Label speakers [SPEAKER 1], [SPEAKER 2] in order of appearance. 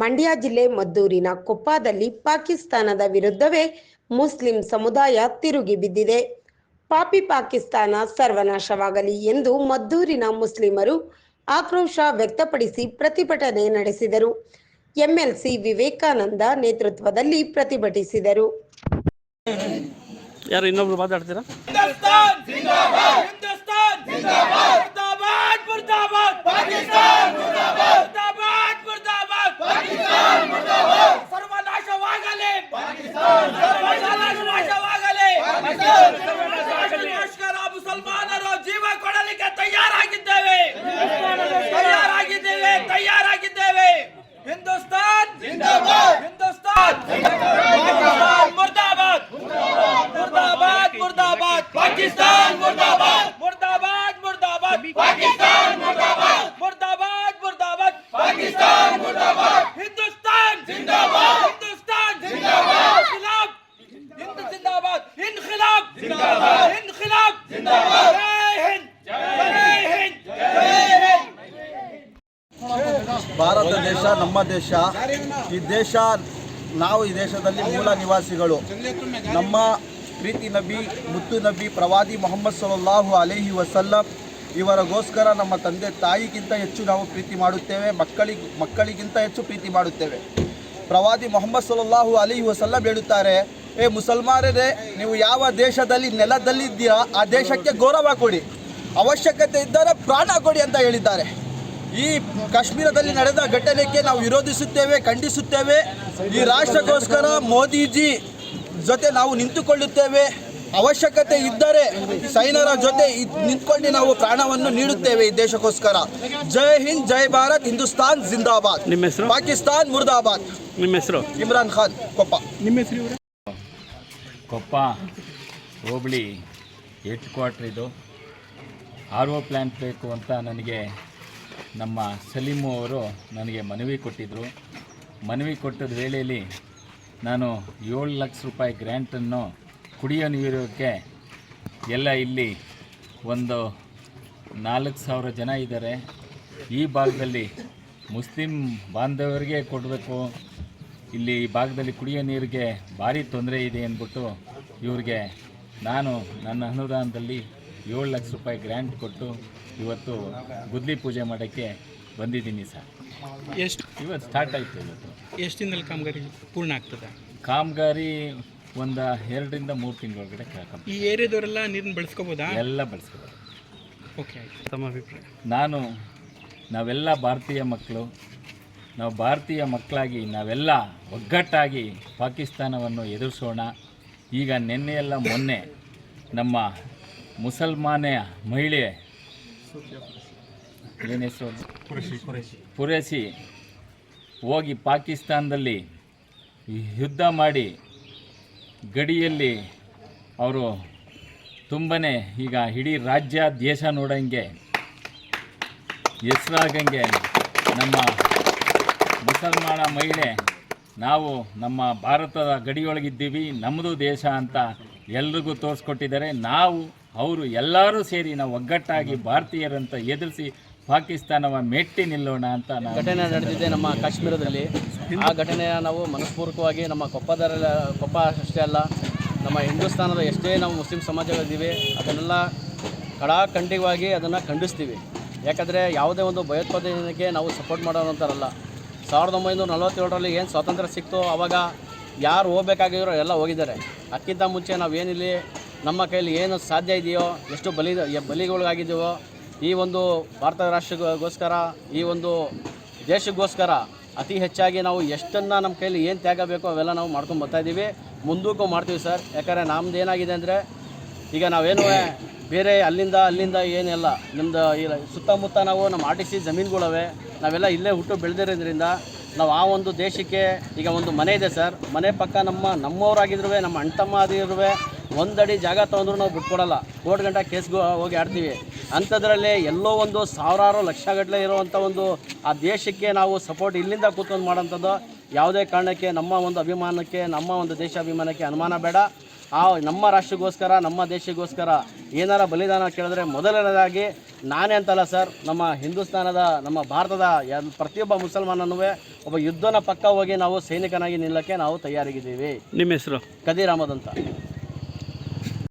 [SPEAKER 1] ಮಂಡ್ಯ ಜಿಲ್ಲೆ ಮದ್ದೂರಿನ ಕೊಪ್ಪದಲ್ಲಿ ಪಾಕಿಸ್ತಾನದ ವಿರುದ್ಧವೇ ಮುಸ್ಲಿಂ ಸಮುದಾಯ ತಿರುಗಿ ಬಿದ್ದಿದೆ. ಪಾಪಿ ಪಾಕಿಸ್ತಾನ ಸರ್ವನಾಶವಾಗಲಿ ಎಂದು ಮದ್ದೂರಿನ ಮುಸ್ಲಿಮರು ಆಕ್ರೋಶ ವ್ಯಕ್ತಪಡಿಸಿ ಪ್ರತಿಭಟನೆ ನಡೆಸಿದರು. ಎಂಎಲ್ಸಿ ವಿವೇಕಾನಂದ ನೇತೃತ್ವದಲ್ಲಿ ಪ್ರತಿಭಟಿಸಿದರು.
[SPEAKER 2] ಯಾರು ಇನ್ನೊಬ್ರು ಮಾತಾಡ್ತೀರಾ?
[SPEAKER 3] जिंदाबाद इनकलाब जिंदाबाद जय हिंद जय हिंद जय हिंद
[SPEAKER 4] ಭಾರತ ದೇಶ ನಮ್ಮ ದೇಶ ಈ ದೇಶ ನಾವು ಈ ದೇಶದಲ್ಲಿ ಮೂಲ ನಿವಾಸಿಗಳು ನಮ್ಮ ಪ್ರೀತಿ ನಬಿ ಮುತ್ತು ನಬಿ ಪ್ರವಾದಿ ಮೊಹಮ್ಮದ್ ಸಲ್ಲಾಹು ಅಲೈಹಿ ವಸಲ್ಲಂ ಇವರಿಗೋಸ್ಕರ ನಮ್ಮ ತಂದೆ ತಾಯಿಗಿಂತ ಹೆಚ್ಚು ನಾವು ಪ್ರೀತಿ ಮಾಡುತ್ತೇವೆ ಮಕ್ಕಳಿಗೆ ಮಕ್ಕಳಿಗಿಂತ ಹೆಚ್ಚು ಪ್ರೀತಿ ಮಾಡುತ್ತೇವೆ ಪ್ರವಾದಿ ಮೊಹಮ್ಮದ್ ಸಲ್ಲಾಹು ಅಲೈಹಿ ವಸಲ್ಲಂ ಹೇಳುತ್ತಾರೆ ಏ ಮುಸಲ್ಮಾನರೇ ನೀವು ಯಾವ ದೇಶದಲ್ಲಿ ನೆಲದಲ್ಲಿದ್ದೀರಾ ಆ ದೇಶಕ್ಕೆ ಗೌರವ ಕೊಡಿ. ಅವಶ್ಯಕತೆ ಇದ್ದರೆ ಪ್ರಾಣ ಕೊಡಿ ಅಂತ ಹೇಳಿದ್ದಾರೆ. ಈ ಕಾಶ್ಮೀರದಲ್ಲಿ ನಡೆದ ಘಟನೆಗೆ ನಾವು ವಿರೋಧಿಸುತ್ತೇವೆ ಖಂಡಿಸುತ್ತೇವೆ. ಈ ರಾಷ್ಟ್ರಕ್ಕೋಸ್ಕರ ಮೋದಿಜಿ ಜೊತೆ ನಾವು ನಿಂತುಕೊಳ್ಳುತ್ತೇವೆ. ಅವಶ್ಯಕತೆ ಇದ್ದರೆ ಸೈನ್ಯರ ಜೊತೆ ಇದ್- ನಿಂತ್ಕೊಂಡು ನಾವು ಪ್ರಾಣವನ್ನು ನೀಡುತ್ತೇವೆ ಈ ದೇಶಕ್ಕೋಸ್ಕರ. ಜೈ ಹಿಂದ್ ಜೈ ಭಾರತ್ ಹಿಂದೂಸ್ತಾನ್ ಜಿಂದಾಬಾದ್.
[SPEAKER 2] ನಿಮ್ಮ ಹೆಸರು?
[SPEAKER 4] ಪಾಕಿಸ್ತಾನ್ ಮುರ್ದಾಬಾದ್.
[SPEAKER 2] ನಿಮ್ಮ ಹೆಸರು?
[SPEAKER 4] ಇಮ್ರಾನ್ ಖಾನ್ ಕೊಪ್ಪ.
[SPEAKER 2] ನಿಮ್ಮ ಹೆಸರು?
[SPEAKER 5] ಕೊಪ್ಪ, ಹೋಬಳಿ ಹೆಡ್ ಕ್ವಾರ್ಟರ್ ಇದು. ಆರ್ ಒ ಪ್ಲ್ಯಾಂಟ್ ಬೇಕು ಅಂತ ನನಗೆ ನಮ್ಮ ಸಲೀಮು ಅವರು ನನಗೆ ಮನವಿ ಕೊಟ್ಟಿದ್ದರು ಮನವಿ ಕೊಟ್ಟದ ವೇಳೆಯಲ್ಲಿ ನಾನು ಏಳು ಲಕ್ಷ ರೂಪಾಯಿ ಗ್ರ್ಯಾಂಟನ್ನು ಕುಡಿಯೋ ನೀರೋಕ್ಕೆ ಎಲ್ಲ ಇಲ್ಲಿ ಒಂದು ನಾಲ್ಕು ಸಾವಿರ ಜನ ಇದ್ದಾರೆ. ಈ ಭಾಗದಲ್ಲಿ ಮುಸ್ಲಿಂ ಬಾಂಧವರಿಗೆ ಕೊಡಬೇಕು. ಇಲ್ಲಿ ಈ ಭಾಗದಲ್ಲಿ ಕುಡಿಯೋ ನೀರಿಗೆ ಭಾರಿ ತೊಂದರೆ ಇದೆ ಅಂದ್ಬಿಟ್ಟು ಇವ್ರಿಗೆ ನಾನು ನನ್ನ ಅನುದಾನದಲ್ಲಿ ಏಳು ಲಕ್ಷ ರೂಪಾಯಿ ಗ್ರ್ಯಾಂಟ್ ಕೊಟ್ಟು ಇವತ್ತು ಗುದ್ಲಿ ಪೂಜೆ ಮಾಡೋಕ್ಕೆ ಬಂದಿದ್ದೀನಿ ಸರ್.
[SPEAKER 6] ಎಷ್ಟು?
[SPEAKER 5] ಇವತ್ತು ಸ್ಟಾರ್ಟ್ ಆಯಿತು ಇವತ್ತು.
[SPEAKER 6] ಎಷ್ಟು ದಿನದಲ್ಲಿ ಕಾಮಗಾರಿ ಪೂರ್ಣ ಆಗ್ತದೆ?
[SPEAKER 5] ಕಾಮಗಾರಿ ಒಂದು ಎರಡರಿಂದ ಮೂರು ತಿಂಗಳೊಳಗಡೆ ಕೇಳ್ಕೊಂಡು
[SPEAKER 6] ಈ ಏರಿಯಾದವರೆಲ್ಲ ನೀರನ್ನು ಬಳಸ್ಕೋಬೋದಾ?
[SPEAKER 5] ಎಲ್ಲ ಬಳಸ್ಕೋಬೋದು.
[SPEAKER 6] ಓಕೆ ಆಯ್ತು.
[SPEAKER 2] ತಮ್ಮ ಅಭಿಪ್ರಾಯ.
[SPEAKER 5] ನಾನು ನಾವೆಲ್ಲ ಭಾರತೀಯ ಮಕ್ಕಳು ನಾವು ಭಾರತೀಯ ಮಕ್ಕಳಾಗಿ ನಾವೆಲ್ಲ ಒಗ್ಗಟ್ಟಾಗಿ ಪಾಕಿಸ್ತಾನವನ್ನು ಎದುರಿಸೋಣ. ಈಗ ನಿನ್ನೆಯೆಲ್ಲ ಮೊನ್ನೆ ನಮ್ಮ ಮುಸಲ್ಮಾನ ಮಹಿಳೆ ಏನು ಹೆಸರು? ಪುರೇಸಿ ಹೋಗಿ ಪಾಕಿಸ್ತಾನದಲ್ಲಿ ಯುದ್ಧ ಮಾಡಿ ಗಡಿಯಲ್ಲಿ ಅವರು ತುಂಬಾ ಈಗ ಇಡೀ ರಾಜ್ಯ ದೇಶ ನೋಡಂಗೆ ಹೆಸರಾಗಂಗೆ ನಮ್ಮ ಮುಸಲ್ಮಾನ ಮಹಿಳೆ, ನಾವು ನಮ್ಮ ಭಾರತದ ಗಡಿಯೊಳಗಿದ್ದೀವಿ, ನಮ್ಮದು ದೇಶ ಅಂತ ಎಲ್ರಿಗೂ ತೋರಿಸ್ಕೊಟ್ಟಿದ್ದಾರೆ. ನಾವು, ಅವರು ಎಲ್ಲರೂ ಸೇರಿ ನಾವು ಒಗ್ಗಟ್ಟಾಗಿ ಭಾರತೀಯರಂತ ಎದುರಿಸಿ ಪಾಕಿಸ್ತಾನವ ಮೆಟ್ಟಿ ನಿಲ್ಲೋಣ ಅಂತ
[SPEAKER 7] ಘಟನೆ ನಡೆದಿದೆ ನಮ್ಮ ಕಾಶ್ಮೀರದಲ್ಲಿ. ಆ ಘಟನೆಯ ನಾವು ಮನಸ್ಪೂರ್ವಕವಾಗಿ ನಮ್ಮ ಕೊಪ್ಪದಲ್ಲ ಕೊಪ್ಪ ಅಷ್ಟೇ ಅಲ್ಲ, ನಮ್ಮ ಹಿಂದೂಸ್ತಾನದ ಎಷ್ಟೇ ನಾವು ಮುಸ್ಲಿಂ ಸಮಾಜಗಳಿದ್ದೀವಿ, ಅದನ್ನೆಲ್ಲ ಕಡಾಖಂಡಿತವಾಗಿ ಅದನ್ನು ಖಂಡಿಸ್ತೀವಿ. ಯಾಕಂದರೆ ಯಾವುದೇ ಒಂದು ಭಯೋತ್ಪಾದನೆಗೆ ನಾವು ಸಪೋರ್ಟ್ ಮಾಡೋರಂತಾರಲ್ಲ ಸಾವಿರದ ಒಂಬೈನೂರ ನಲವತ್ತೇಳರಲ್ಲಿ ಏನು ಸ್ವಾತಂತ್ರ್ಯ ಸಿಕ್ತು ಆವಾಗ ಯಾರು ಹೋಗ್ಬೇಕಾಗಿರೋ ಎಲ್ಲ ಹೋಗಿದ್ದಾರೆ. ಅದಕ್ಕಿಂತ ಮುಂಚೆ ನಾವೇನಿಲ್ಲಿ ನಮ್ಮ ಕೈಯಲ್ಲಿ ಏನು ಸಾಧ್ಯ ಇದೆಯೋ, ಎಷ್ಟು ಬಲಿ ಬಲಿಗಳಿಗಾಗಿದ್ದೀವೋ, ಈ ಒಂದು ಭಾರತ ರಾಷ್ಟ್ರಗೋಸ್ಕರ ಈ ಒಂದು ದೇಶಕ್ಕೋಸ್ಕರ ಅತಿ ಹೆಚ್ಚಾಗಿ ನಾವು ಎಷ್ಟನ್ನು ನಮ್ಮ ಕೈಯಲ್ಲಿ ಏನು ತ್ಯಾಗ ಬೇಕೋ ಅವೆಲ್ಲ ನಾವು ಮಾಡ್ಕೊಂಡು ಬರ್ತಾ ಇದ್ದೀವಿ ಮುಂದಕ್ಕೂ ಮಾಡ್ತೀವಿ ಸರ್. ಯಾಕಂದರೆ ನಮ್ದು ಏನಾಗಿದೆ ಅಂದರೆ, ಈಗ ನಾವೇನು ಬೇರೆ ಅಲ್ಲಿಂದ ಅಲ್ಲಿಂದ ಏನಿಲ್ಲ ನಮ್ಮದು ಈ ಸುತ್ತಮುತ್ತ ನಾವು ನಮ್ಮ ಆರ್ ಟಿ ಸಿ ಜಮೀನುಗಳವೆ ನಾವೆಲ್ಲ ಇಲ್ಲೇ ಹುಟ್ಟು ಬೆಳೆದಿರೋದ್ರಿಂದ ನಾವು ಆ ಒಂದು ದೇಶಕ್ಕೆ ಈಗ ಒಂದು ಮನೆ ಇದೆ ಸರ್. ಮನೆ ಪಕ್ಕ ನಮ್ಮ ನಮ್ಮವರಾಗಿದ್ರೂ ನಮ್ಮ ಅಣ್ತಮ್ಮ ಆಗಿದ್ರೂ ಒಂದಡಿ ಜಾಗ ತೊಗೊಂಡ್ರು ನಾವು ಬಿಟ್ಕೊಡಲ್ಲ. ಕೋರ್ಟ್ ಗಂಟೆ ಕೇಸ್ಗೂ ಹೋಗಿ ಆಡ್ತೀವಿ. ಅಂಥದ್ರಲ್ಲಿ ಎಲ್ಲೋ ಒಂದು ಸಾವಿರಾರು ಲಕ್ಷಗಟ್ಟಲೆ ಇರುವಂಥ ಒಂದು ಆ ದೇಶಕ್ಕೆ ನಾವು ಸಪೋರ್ಟ್ ಇಲ್ಲಿಂದ ಕೂತ್ಕೊಂಡು ಮಾಡೋಂಥದ್ದು ಯಾವುದೇ ಕಾರಣಕ್ಕೆ ನಮ್ಮ ಒಂದು ಅಭಿಮಾನಕ್ಕೆ, ನಮ್ಮ ಒಂದು ದೇಶಾಭಿಮಾನಕ್ಕೆ ಅನುಮಾನ ಬೇಡ. ಆ ನಮ್ಮ ರಾಷ್ಟ್ರಕ್ಕೋಸ್ಕರ ನಮ್ಮ ದೇಶಕ್ಕೋಸ್ಕರ ಏನಾರ ಬಲಿದಾನ ಕೇಳಿದ್ರೆ ಮೊದಲನೇದಾಗಿ ನಾನೇ ಅಂತಲ್ಲ ಸರ್. ನಮ್ಮ ಹಿಂದೂಸ್ತಾನದ ನಮ್ಮ ಭಾರತದ ಪ್ರತಿಯೊಬ್ಬ ಮುಸಲ್ಮಾನನೂ ಒಬ್ಬ ಯುದ್ಧನ ಪಕ್ಕ ಹೋಗಿ ನಾವು ಸೈನಿಕನಾಗಿ ನಿಲ್ಲಕ್ಕೆ ನಾವು ತಯಾರಾಗಿದ್ದೀವಿ.
[SPEAKER 6] ನಿಮ್ಮ ಹೆಸರು?
[SPEAKER 7] ಕದೀರ್ ಅಹಮದ್ ಅಂತ.